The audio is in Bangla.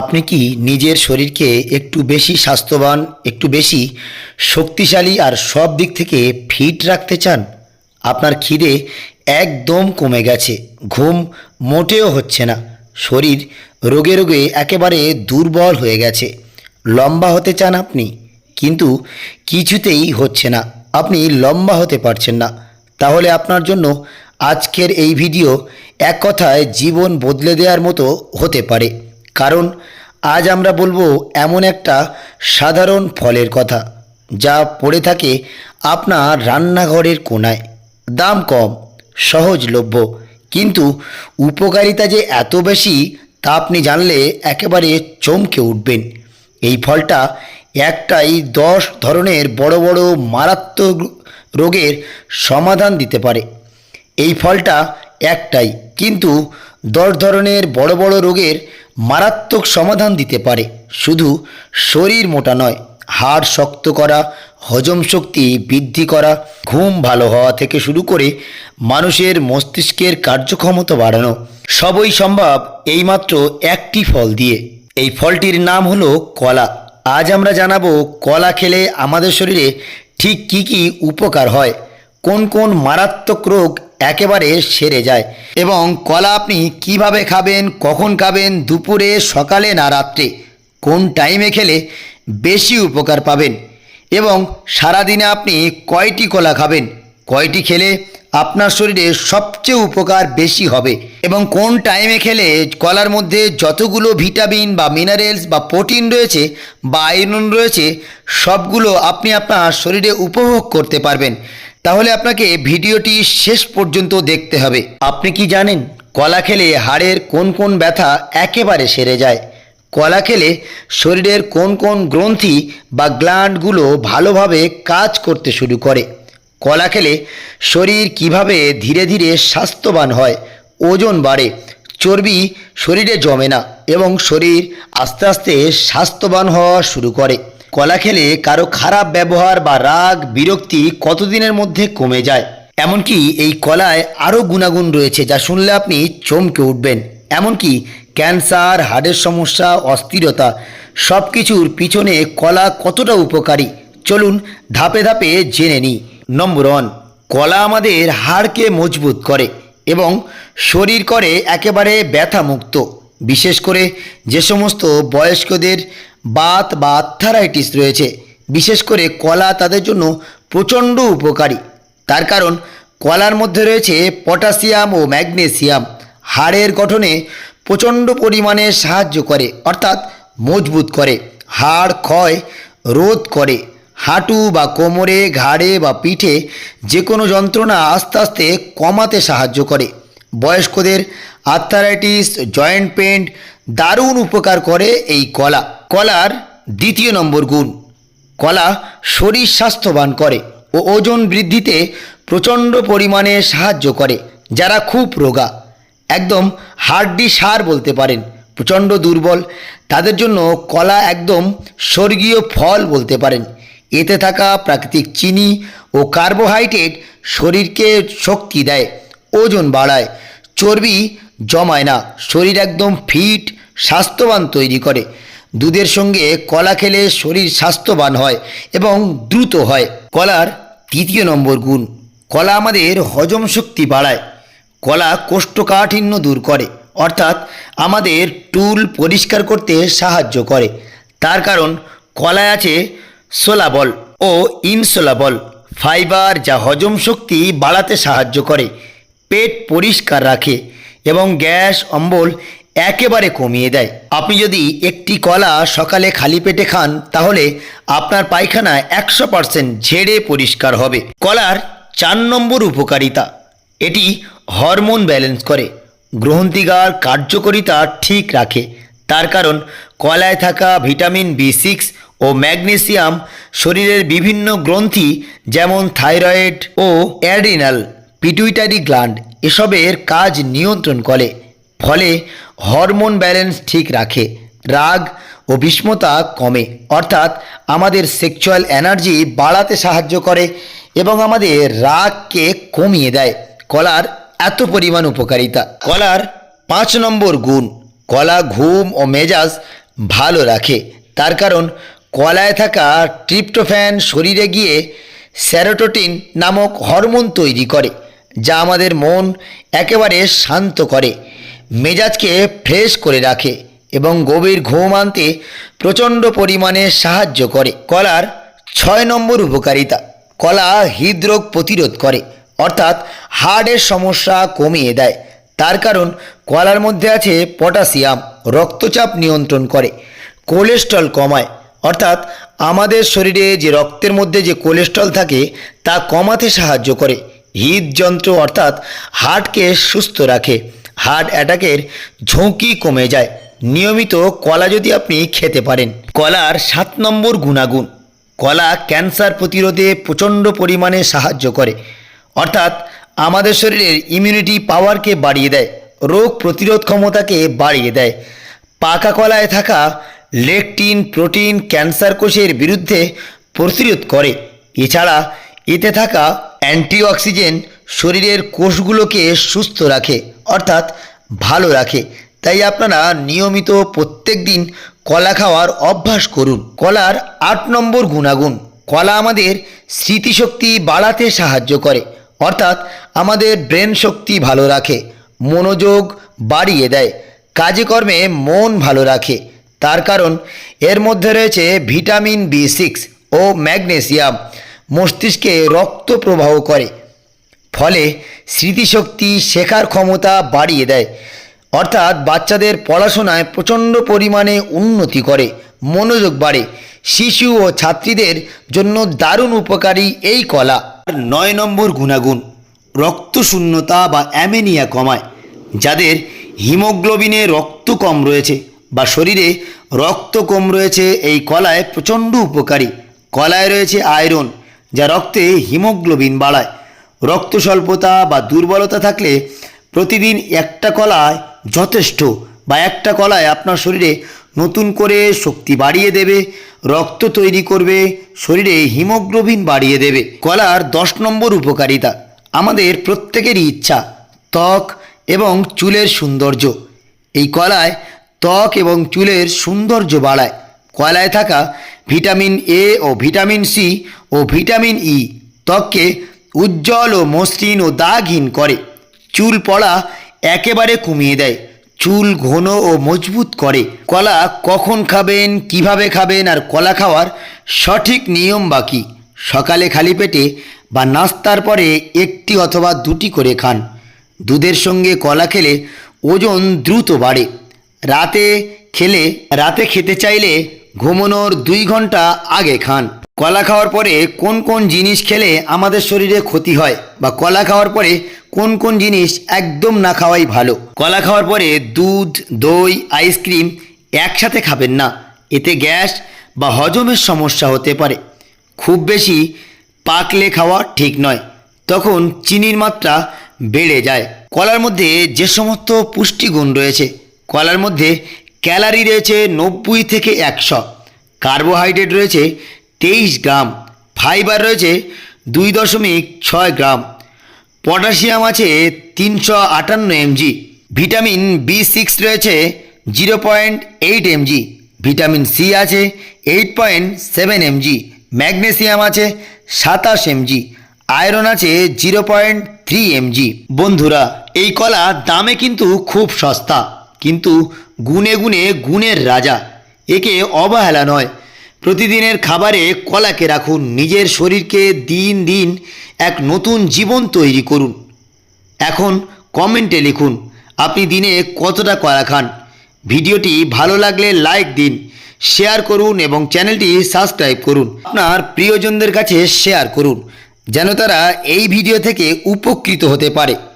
আপনি কি নিজের শরীরকে একটু বেশি স্বাস্থ্যবান, একটু বেশি শক্তিশালী আর সব দিক থেকে ফিট রাখতে চান? আপনার খিদে একদম কমে গেছে, ঘুম মোটেও হচ্ছে না। শরীর রোগে রোগে একেবারে দুর্বল হয়ে গেছে। লম্বা হতে চান আপনি, কিন্তু কিছুতেই হচ্ছে না। আপনি লম্বা হতে পারছেন না। তাহলে আপনার জন্য আজকের এই ভিডিও এক কথায় জীবন বদলে দেওয়ার মতো হতে পারে। কারণ আজ আমরা বলব এমন একটা সাধারণ ফলের কথা, যা পড়ে থাকে আপনার রান্নাঘরের কোনায়। দাম কম, সহজলভ্য, কিন্তু উপকারিতা যে এত বেশি, তা আপনি জানলে একেবারে চমকে উঠবেন। এই ফলটা একটাই দশ ধরনের বড় বড় মারাত্মক রোগের সমাধান দিতে পারে। এই ফলটা একটাই, কিন্তু দশ ধরনের বড় বড় রোগের মারাত্মক সমাধান দিতে পারে। শুধু শরীর মোটা নয়, হাড় শক্ত করা, হজম শক্তি বৃদ্ধি করা, ঘুম ভালো হওয়া থেকে শুরু করে মানুষের মস্তিষ্কের কার্যক্ষমতা বাড়ানো, সবই সম্ভব এইমাত্র একটি ফল দিয়ে। এই ফলটির নাম হলো কলা। আজ আমরা জানাব কলা খেলে আমাদের শরীরে ঠিক কি কি উপকার হয়, কোন কোন মারাত্মক রোগ একেবারে সেরে যায়। এবং কলা আপনি কীভাবে খাবেন, কখন খাবেন, দুপুরে, সকালে না রাত্রে, কোন টাইমে খেলে বেশি উপকার পাবেন? এবং সারাদিনে আপনি কয়টি কলা খাবেন? কয়টি খেলে আপনার শরীরে সবচেয়ে উপকার বেশি হবে? এবং কোন টাইমে খেলে কলার মধ্যে যতগুলো ভিটামিন বা মিনারেলস বা প্রোটিন রয়েছে বা আয়রন রয়েছে, সবগুলো আপনি আপনার শরীরে উপভোগ করতে পারবেন। তাহলে আপনাকে ভিডিওটি শেষ পর্যন্ত দেখতে হবে। আপনি কি জানেন, কলা খেলে হাড়ের কোন কোন ব্যথা একেবারে সেরে যায়? কলা খেলে শরীরের কোন কোন গ্রন্থি বা গ্ল্যান্ডগুলো ভালোভাবে কাজ করতে শুরু করে? কলা খেলে শরীর কীভাবে ধীরে ধীরে স্বাস্থ্যবান হয়? ওজন বাড়ে, চর্বি শরীরে জমে না এবং শরীর আস্তে আস্তে স্বাস্থ্যবান হওয়া শুরু করে। কলা খেলে কারও খারাপ ব্যবহার বা রাগ, বিরক্তি কতদিনের মধ্যে কমে যায়? এমনকি এই কলায় আরও গুণাগুণ রয়েছে যা শুনলে আপনি চমকে উঠবেন। এমনকি ক্যান্সার হার্টের সমস্যা, অস্থিরতা সব কিছুর পিছনে কলা কতটা উপকারী? চলুন ধাপে ধাপে জেনে নিই। নম্বর ওয়ান, কলা আমাদের হাড়কে মজবুত করে এবং শরীর করে একেবারে ব্যথা মুক্ত বিশেষ করে যে সমস্ত বয়স্কদের বাত বা আর্থারাইটিস রয়েছে। বিশেষ করে কলা তাদের জন্য প্রচণ্ড উপকারী। তার কারণ, কলার মধ্যে রয়েছে পটাশিয়াম ও ম্যাগনেসিয়াম। হাড়ের গঠনে প্রচণ্ড পরিমাণে সাহায্য করে, অর্থাৎ মজবুত করে। হাড় ক্ষয় রোধ করে। হাঁটু বা কোমরে, ঘাড়ে বা পিঠে যে কোনো যন্ত্রণা আস্তে আস্তে কমাতে সাহায্য করে। বয়স্কদের আর্থারাইটিস জয়েন্ট পেন্ট দারুণ উপকার করে এই কলা। কলার দ্বিতীয় নম্বর গুণ। কলা শরীর স্বাস্থ্যবান করে ও ওজন বৃদ্ধিতে প্রচণ্ড পরিমাণে সাহায্য করে, যারা খুব রোগা। একদম হাড্ডি সার বলতে পারেন, প্রচণ্ড দুর্বল। তাদের জন্য কলা একদম স্বর্গীয় ফল বলতে পারেন। এতে থাকা প্রাকৃতিক চিনি ও কার্বোহাইড্রেট শরীরকে শক্তি দেয়, ওজন বাড়ায়। চর্বি জমায় না। শরীর একদম ফিট, স্বাস্থ্যবান তৈরি করে। দুধের সঙ্গে কলা খেলে শরীর স্বাস্থ্যবান হয় এবং দ্রুত হয়। কলার তৃতীয় নম্বর গুণ, কলা আমাদের হজম শক্তি বাড়ায়। কলা কোষ্ঠকাঠিন্য দূর করে, অর্থাৎ আমাদের টুল পরিষ্কার করতে সাহায্য করে। তার কারণ, কলায় আছে সোলাবল ও ইনসোলাবল, ফাইবার যা হজম শক্তি বাড়াতে সাহায্য করে, পেট পরিষ্কার রাখে। এবং গ্যাস, অম্বল একেবারে কমিয়ে দেয়। আপনি যদি একটি কলা সকালে খালি পেটে খান, তাহলে আপনার পায়খানা একশো পার্সেন্ট ঝেড়ে পরিষ্কার হবে। কলার চার নম্বর উপকারিতা, এটি হরমোন ব্যালেন্স করে। গ্রহন্তিগার কার্যকারিতা ঠিক রাখে। তার কারণ, কলায় থাকা ভিটামিন বি সিক্স ও ম্যাগনেসিয়াম শরীরের বিভিন্ন গ্রন্থি, যেমন থাইরয়েড ও অ্যাডিনাল, পিটুইটারি গ্ল্যান্ড এসবের কাজ নিয়ন্ত্রণ করে, ফলে হরমোন ব্যালেন্স ঠিক রাখে, রাগ ও বিস্মতা কমে। অর্থাৎ আমাদের সেক্সুয়াল এনার্জি বাড়াতে সাহায্য করে এবং আমাদের রাগকে কমিয়ে দেয়। কলার এত পরিমাণ উপকারিতা। কলার পাঁচ নম্বর গুণ। কলা ঘুম ও মেজাজ ভালো রাখে। তার কারণ, কলায় থাকা ট্রিপ্টোফ্যান শরীরে গিয়ে স্যারোটোটিন নামক হরমোন তৈরি করে। যা আমাদের মন একেবারে শান্ত করে, মেজাজকে ফ্রেশ করে রাখে এবং গভীর ঘুম আনতে প্রচণ্ড পরিমাণে সাহায্য করে। কলার ছয় নম্বর উপকারিতা, কলা হৃদরোগ প্রতিরোধ করে, অর্থাৎ হার্টের সমস্যা কমিয়ে দেয়। তার কারণ, কলার মধ্যে আছে পটাশিয়াম, রক্তচাপ নিয়ন্ত্রণ করে, কোলেস্ট্রল কমায়। অর্থাৎ আমাদের শরীরে যে রক্তের মধ্যে যে কোলেস্ট্রল থাকে, তা কমাতে সাহায্য করে। হৃদযন্ত্র অর্থাৎ হার্টকে সুস্থ রাখে। হার্ট অ্যাটাকের ঝুঁকি কমে যায়। নিয়মিত কলা যদি আপনি খেতে পারেন, কলার সাত নম্বর গুণাগুণ। কলা ক্যান্সার প্রতিরোধে প্রচণ্ড পরিমাণে সাহায্য করে। অর্থাৎ আমাদের শরীরের ইমিউনিটি পাওয়ারকে বাড়িয়ে দেয়, রোগ প্রতিরোধ ক্ষমতাকে বাড়িয়ে দেয়। পাকা কলায় থাকা লেকটিন, প্রোটিন, ক্যান্সার কোষের বিরুদ্ধে প্রতিরোধ করে। এছাড়া এতে থাকা অ্যান্টিঅক্সিজেন শরীরের কোষগুলোকে সুস্থ রাখে, অর্থাৎ ভালো রাখে। তাই আপনারা নিয়মিত প্রত্যেক দিন কলা খাওয়ার অভ্যাস করুন। কলার আট নম্বর গুণাগুণ। কলা আমাদের স্মৃতিশক্তি বাড়াতে সাহায্য করে, অর্থাৎ আমাদের ব্রেন শক্তি ভালো রাখে, মনোযোগ বাড়িয়ে দেয়, কাজে কর্মে মন ভালো রাখে। তার কারণ, এর মধ্যে রয়েছে ভিটামিন বি সিক্স ও ম্যাগনেসিয়াম। মস্তিষ্কে রক্ত প্রবাহ করে। ফলে স্মৃতিশক্তি শেখার ক্ষমতা বাড়িয়ে দেয়। অর্থাৎ বাচ্চাদের পড়াশোনায় প্রচণ্ড পরিমাণে উন্নতি করে, মনোযোগ বাড়ে। শিশু ও ছাত্রীদের জন্য দারুণ উপকারী এই কলা। নয় নম্বর গুণাগুণ, রক্তশূন্যতা বা অ্যামেনিয়া কমায়, যাদের হিমোগ্লোবিনে রক্ত কম রয়েছে বা শরীরে রক্ত কম রয়েছে। এই কলায় প্রচণ্ড উপকারী। কলায় রয়েছে আয়রন যা রক্তে হিমোগ্লোবিন বাড়ায়। রক্ত স্বল্পতা বা দুর্বলতা থাকলে প্রতিদিন একটা কলায় যথেষ্ট বা একটা কলায় আপনার শরীরে নতুন করে শক্তি বাড়িয়ে দেবে, রক্ত তৈরি করবে, শরীরে হিমোগ্লোবিন বাড়িয়ে দেবে। কলার দশ নম্বর উপকারিতা, আমাদের প্রত্যেকেরই ইচ্ছা, ত্বক এবং চুলের সৌন্দর্য। এই কলায় ত্বক এবং চুলের সৌন্দর্য বাড়ায়। কলায় থাকা ভিটামিন এ ও ভিটামিন সি ও ভিটামিন ই ত্বককে উজ্জ্বল ও মসৃণ ও দাগহীন করে। চুল পড়া একেবারে কমিয়ে দেয়। চুল ঘন ও মজবুত করে। কলা কখন খাবেন, কীভাবে খাবেন আর কলা খাওয়ার সঠিক নিয়ম বাকি সকালে খালি পেটে বা নাস্তার পরে একটি অথবা দুটি করে খান। দুধের সঙ্গে কলা খেলে ওজন দ্রুত বাড়ে। রাতে খেলে, রাতে খেতে চাইলে ঘুমানোর দুই ঘণ্টা আগে খান। কলা খাওয়ার পরে কোন কোন জিনিস খেলে আমাদের শরীরে ক্ষতি হয় বা কলা খাওয়ার পরে কোন কোন জিনিস একদম না খাওয়াই ভালো? কলা খাওয়ার পরে দুধ, দই, আইসক্রিম একসাথে খাবেন না। এতে গ্যাস বা হজমের সমস্যা হতে পারে। খুব বেশি পাকলে খাওয়া ঠিক নয়। তখন চিনির মাত্রা বেড়ে যায়। কলার মধ্যে যে সমস্ত পুষ্টিগুণ রয়েছে, কলার মধ্যে ক্যালারি রয়েছে নব্বই থেকে একশো। কার্বোহাইড্রেট রয়েছে তেইশ গ্রাম। ফাইবার রয়েছে দুই দশমিক ছয় গ্রাম। পটাশিয়াম আছে তিনশো আটান্ন এমজি। ভিটামিন বি সিক্স রয়েছে zero point eight MG. Vitamin C আছে eight point seven MG. Magnesium আছে সাতাশ এমজি। আয়রন আছে জিরো পয়েন্ট থ্রি এমজি। বন্ধুরা, এই কলা দামে কিন্তু খুব সস্তা। কিন্তু গুণে গুণে গুণের রাজা। একে অবহেলা নয়। প্রতিদিনের খাবারে কলাকে রাখুন। নিজের শরীরকে দিন দিন এক নতুন জীবন তৈরি করুন। এখন কমেন্টে লিখুন, আপনি দিনে কতটা কলা খান? ভিডিওটি ভালো লাগলে লাইক দিন, শেয়ার করুন এবং চ্যানেলটি সাবস্ক্রাইব করুন। আপনার প্রিয়জনদের কাছে শেয়ার করুন, যেন তারা এই ভিডিও থেকে উপকৃত হতে পারে।